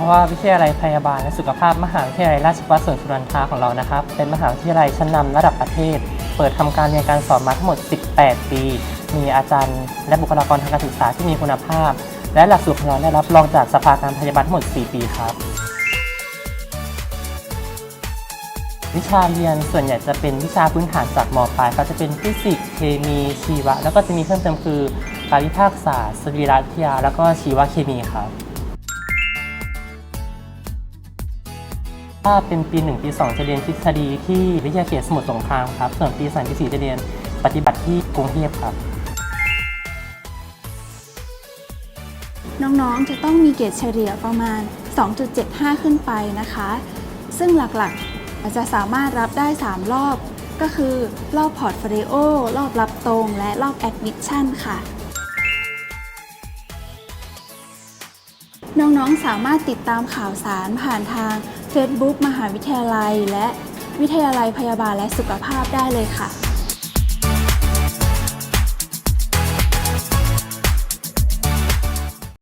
ราะว่าวิทยาลัยพยาบาลและสุขภาพมหาวิทยาลัยราชภัฏสวนสุนันทาของเรานะครับ เป็นมหาวิทยาลัยชั้นนำระดับประเทศ เปิดทำการเรียนการสอนมาทั้งหมด 18 ปี มีอาจารย์ และบุคลากรทางการศึกษาที่มีคุณภาพ และหลักสูตรของเราได้รับรองจากสภาการพยาบาลทั้งหมด 4 ปีครับวิชาเรียนส่วนใหญ่จะเป็นวิชาพื้นฐานจากมปลายก็จะเป็นฟิสิกส์เคมีชีวะ แล้วก็จะมีเพิ่มเติมคือการวิพากษาสตรีรวิทยา แล้วก็ชีวเคมีครับ ถ้าเป็นปี 1 ปี 2 จะเรียนทฤษฎีที่วิทยาเขตสมุทรสงครามครับ ส่วนปี 3 ปี 4 จะเรียนปฏิบัติที่กรุงเทพครับ น้องๆ จะต้องมีเกรดเฉลี่ยประมาณ 2.75 ขึ้นไปนะคะ ซึ่งหลักๆ อาจจะสามารถรับได้ 3 รอบ ก็คือรอบพอร์ตโฟลิโอ รอบรับตรง และรอบแอดมิชชั่นค่ะน้องๆ สามารถติดตามข่าวสารผ่านทาง Facebook มหาวิทยาลัย และวิทยาลัยพยาบาลและสุขภาพได้เลยค่ะ